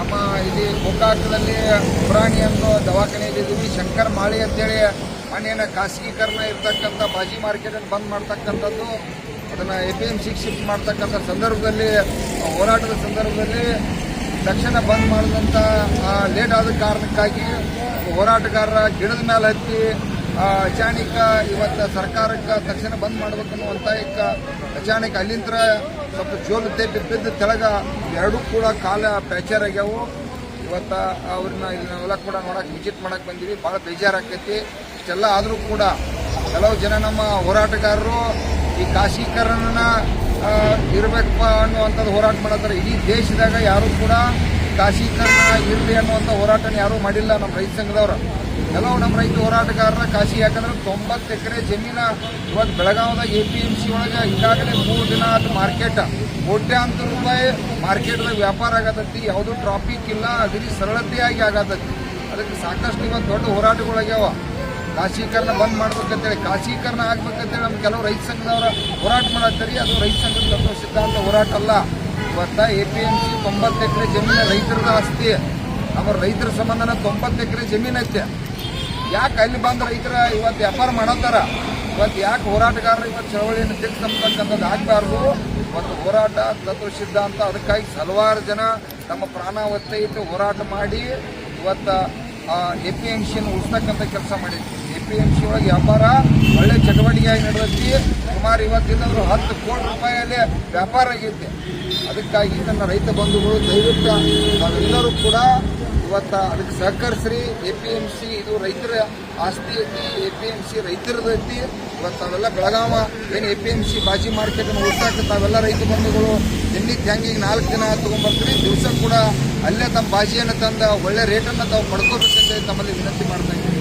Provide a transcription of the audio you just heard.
ನಮ್ಮ ಇಲ್ಲಿ ಗೋಕಾಕದಲ್ಲಿ ಪುರಾಣಿ ಅನ್ನೋ ದವಾಖಾನೆಯಲ್ಲಿದ್ದೀವಿ ಶಂಕರ್ ಮಾಳಿ ಅಂತೇಳಿ ಮನೆಯನ್ನು ಖಾಸಗೀಕರಣ ಇರ್ತಕ್ಕಂಥ ಬಾಜಿ ಮಾರ್ಕೆಟನ್ನು ಬಂದ್ ಮಾಡ್ತಕ್ಕಂಥದ್ದು. ಅದನ್ನು ಎ ಪಿ ಎಂ ಸಿಗೆ ಶಿಫ್ಟ್ ಮಾಡ್ತಕ್ಕಂಥ ಸಂದರ್ಭದಲ್ಲಿ, ಹೋರಾಟದ ಸಂದರ್ಭದಲ್ಲಿ ತಕ್ಷಣ ಬಂದ್ ಮಾಡಿದಂಥ ಲೇಟ್ ಆದ ಕಾರಣಕ್ಕಾಗಿ ಹೋರಾಟಗಾರರ ಗಿಡದ ಮೇಲೆ ಹತ್ತಿ ಅಚಾನಕ ಇವತ್ತು ಸರ್ಕಾರಕ್ಕೆ ತಕ್ಷಣ ಬಂದ್ ಮಾಡ್ಬೇಕನ್ನುವಂತ ಈಗ ಅಚಾನಕ್ ಅಲ್ಲಿಂದ ಸ್ವಲ್ಪ ಜೋಲ್ ತೆಪ್ಪಿ ಬಿದ್ದು ತೆಳಗ ಎರಡೂ ಕೂಡ ಕಾಲ ಪ್ಯಾಚರ್ ಆಗ್ಯಾವು. ಇವತ್ತು ಅವ್ರನ್ನ ಇಲ್ಲಿ ನಾವೆಲ್ಲ ಕೂಡ ನೋಡಕ್ಕೆ ವಿಸಿಟ್ ಮಾಡಕ್ ಬಂದೀವಿ. ಭಾಳ ಬೇಜಾರಾಕೈತಿ ಇಷ್ಟೆಲ್ಲ ಆದರೂ ಕೂಡ ಕೆಲವು ಜನ ನಮ್ಮ ಹೋರಾಟಗಾರರು ಈ ಕಾಶೀಕರಣನ ಇರಬೇಕಪ್ಪ ಅನ್ನುವಂಥದ್ದು ಹೋರಾಟ ಮಾಡತ್ತಾರೆ. ಇಡೀ ದೇಶದಾಗ ಯಾರೂ ಕೂಡ ಖಾಸೀಕರಣ ಇರಲಿ ಅನ್ನುವಂಥ ಹೋರಾಟನ ಯಾರೂ ಮಾಡಿಲ್ಲ ನಮ್ಮ ರೈತ ಸಂಘದವರು. ಕೆಲವು ನಮ್ಮ ರೈತ ಹೋರಾಟಗಾರರ ಕಾಶಿ, ಯಾಕಂದ್ರೆ ತೊಂಬತ್ತು ಎಕರೆ ಜಮೀನ ಇವತ್ತು ಬೆಳಗಾವದ ಎ ಪಿ ಎಂ ಸಿ ಒಳಗೆ ಈಗಾಗಲೇ ಮೂರು ದಿನ ಅದು ಮಾರ್ಕೆಟ್. ಕೋಟ್ಯಾಂತರ ರೂಪಾಯಿ ಮಾರ್ಕೆಟ್ದಾಗ ವ್ಯಾಪಾರ ಆಗತೈತಿ, ಯಾವುದೂ ಟ್ರಾಫಿಕ್ ಇಲ್ಲ ಅಗದಿ ಸರಳತೆಯಾಗಿ ಆಗತೈತಿ. ಅದಕ್ಕೆ ಸಾಕಷ್ಟು ಇವತ್ತು ದೊಡ್ಡ ಹೋರಾಟಗಳಾಗ್ಯಾವ ಕಾಶೀಕರಣ ಬಂದ್ ಮಾಡ್ಬೇಕಂತೇಳಿ, ಕಾಶೀಕರಣ ಆಗ್ಬೇಕಂತೇಳಿ ನಮ್ಮ ಕೆಲವು ರೈತ ಸಂಘದವರ ಹೋರಾಟ ಮಾಡತ್ತರಿ ಅದು ರೈತ ಸಂಘದ ಸಿದ್ಧಾಂತ ಹೋರಾಟ ಅಲ್ಲ. ಇವತ್ತ ಎ ಪಿ ಎಂ ಸಿ ತೊಂಬತ್ತು ಎಕರೆ ಜಮೀನು ರೈತರದ ಆಸ್ತಿ. ನಮ್ಮ ರೈತರ ಸಂಬಂಧನ ತೊಂಬತ್ತು ಎಕರೆ ಜಮೀನು ಐತೆ. ಯಾಕೆ ಅಲ್ಲಿ ಬಂದ ರೈತರ ಇವತ್ತು ವ್ಯಾಪಾರ ಮಾಡತ್ತಾರ? ಇವತ್ತು ಯಾಕೆ ಹೋರಾಟಗಾರರು ಇವತ್ತು ಚಳವಳಿಯನ್ನು ತೆಗೆದುಕೊಂಬತಕ್ಕಂಥದ್ದು ಆಗಬಾರ್ದು? ಇವತ್ತು ಹೋರಾಟ ತತ್ವ ಸಿದ್ಧಾಂತ ಅದಕ್ಕಾಗಿ ಹಲವಾರು ಜನ ತಮ್ಮ ಪ್ರಾಣ ಇಟ್ಟು ಹೋರಾಟ ಮಾಡಿ ಇವತ್ತು ಎ ಪಿ ಎಂ ಸಿಯನ್ನು ಉಳಿಸ್ತಕ್ಕಂಥ ಕೆಲಸ ಮಾಡಿದ್ವಿ ಎ ಪಿ ಎಂ ಸಿ ಒಳಗೆ ವ್ಯಾಪಾರ, ಒಳ್ಳೆ ಚಟುವಟಿಕೆಯಾಗಿ ಸುಮಾರು ಇವತ್ತಿಲ್ಲಂದ್ರೂ ಹತ್ತು ಕೋಟಿ ರೂಪಾಯಲ್ಲಿ ವ್ಯಾಪಾರ ಆಗಿದ್ದೆ ಅದಕ್ಕಾಗಿ ನನ್ನ ರೈತ ಬಂಧುಗಳು ದಯವಿಟ್ಟು ನಾವೆಲ್ಲರೂ ಕೂಡ ಇವತ್ತು ಅದಕ್ಕೆ ಸಹಕರಿಸ್ರಿ. ಎ ಪಿ ಎಂ ಸಿ ಇದು ರೈತರ ಆಸ್ತಿ ಐತಿ, ಎ ಪಿ ಎಂ ಸಿ ರೈತರದ್ದು ಐತಿ. ಇವತ್ತು ಅವೆಲ್ಲ ಬೆಳಗಾವ, ಏನು ಎ ಪಿ ಎಂ ಸಿ ಬಾಜಿ ಮಾರ್ಕೆಟನ್ನು ಉಳಿಸಾಕ ತಾವೆಲ್ಲ ರೈತ ಬಂಧುಗಳು ದಿನಕ್ಕೆ ತ್ಯಾಂಗಿಗೆ ನಾಲ್ಕು ದಿನ ತೊಗೊಂಡ್ಬರ್ತೀರಿ ದಿವಸ ಕೂಡ ಅಲ್ಲೇ ತಮ್ಮ ಬಾಜಿಯನ್ನು ತಂದ ಒಳ್ಳೆ ರೇಟನ್ನು ತಾವು ಪಡ್ಕೋಬೇಕಂತ ತಮ್ಮಲ್ಲಿ ವಿನಂತಿ ಮಾಡ್ತಾ ಇದ್ದೀನಿ.